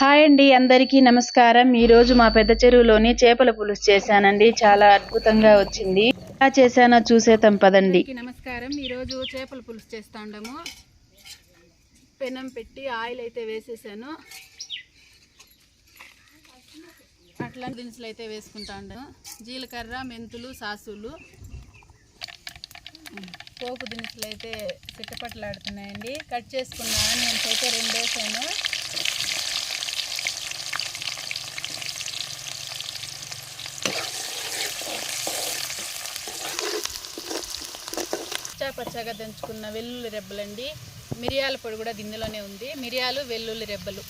Hi అండి అందరికీ నమస్కారం. ఈరోజు మా పెద్ద చెరువులోని చేపల పులుసు చేశానండి. చాలా అద్భుతంగా వచ్చింది. ఎలా చేశానో చూసేతాం పదండి. నమస్కారం. ఈరోజు చేపల పులుసు చేస్తా ఉండము. పెనం పెట్టి ఆయిల్ అయితే వేసేసాను. అట్లా దినుసులు అయితే వేసుకుంటా ఉండము జీలకర్ర మెంతులు సాసులు పోపు దినుసులు అయితే చిట్టపట్లాడుతున్నాయండి కట్ చేసుకున్న ఆనియన్స్ అయితే రెండు వేసాను పచ్చగా దంచుకున్న వెల్లుల్లి రెబ్బలండి. మిరియాల పొడి కూడా గిన్నెలోనే ఉంది. మిరియాలు వెల్లుల్లి రెబ్బలు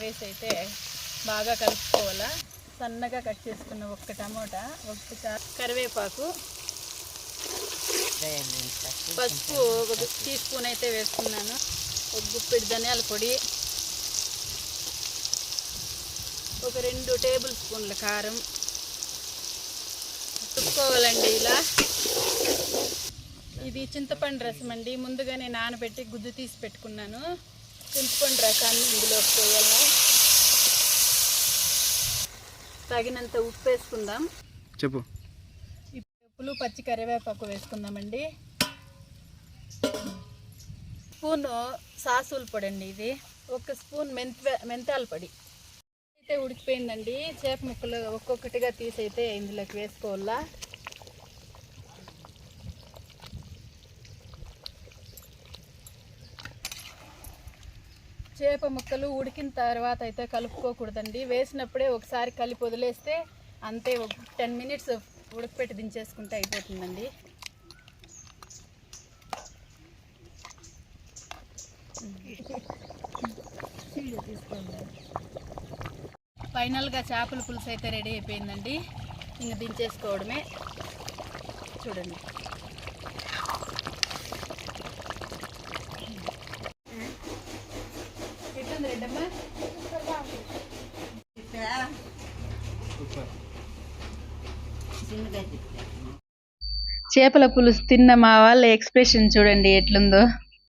వేసి అయితే బాగా కలుపుకోవాలా. సన్నగా కట్ చేసుకున్న ఒక్క టమోటా ఒక్క కరివేపాకు పసుపు ఒక టీ స్పూన్ అయితే వేసుకున్నాను. ఒక గుప్పెడు ధనియాల పొడి ఒక రెండు టేబుల్ స్పూన్ల కారం. తుక్కోవాలండి ఇలా. ఇది చింతపండు రసం అండి. ముందుగానే నానబెట్టి గుజ్జు తీసి పెట్టుకున్నాను. చింతపండు రసాన్ని ఇందులో పోయాలి. తగినంత ఉప్పు వేసుకుందాం. చెప్పు. ఉప్పులు పచ్చి కరివేపాకు వేసుకుందామండి. స్పూన్ సాసుల పొడి అండి ఇది. ఒక స్పూన్ మెంత మెంతాల పొడి. అయితే ఉడికిపోయిందండి. చేప ముక్కలు ఒక్కొక్కటిగా తీసి అయితే ఇందులోకి వేసుకోవాలా. చేప ముక్కలు ఉడికిన తర్వాత అయితే కలుపుకోకూడదండి. వేసినప్పుడే ఒకసారి కలిపి వదిలేస్తే అంతే ఒక టెన్ మినిట్స్ ఉడకపెట్టి దించేసుకుంటే అయిపోతుందండి. ఫైనల్గా చేపల పులుసు అయితే రెడీ అయిపోయిందండి. ఇంక దించేసుకోవడమే. చూడండి ఎట్లుంది రెడ్డమ్మ చేపల పులుసు తిన్న మా వాళ్ళ ఎక్స్ప్రెషన్ చూడండి ఎట్లుందో.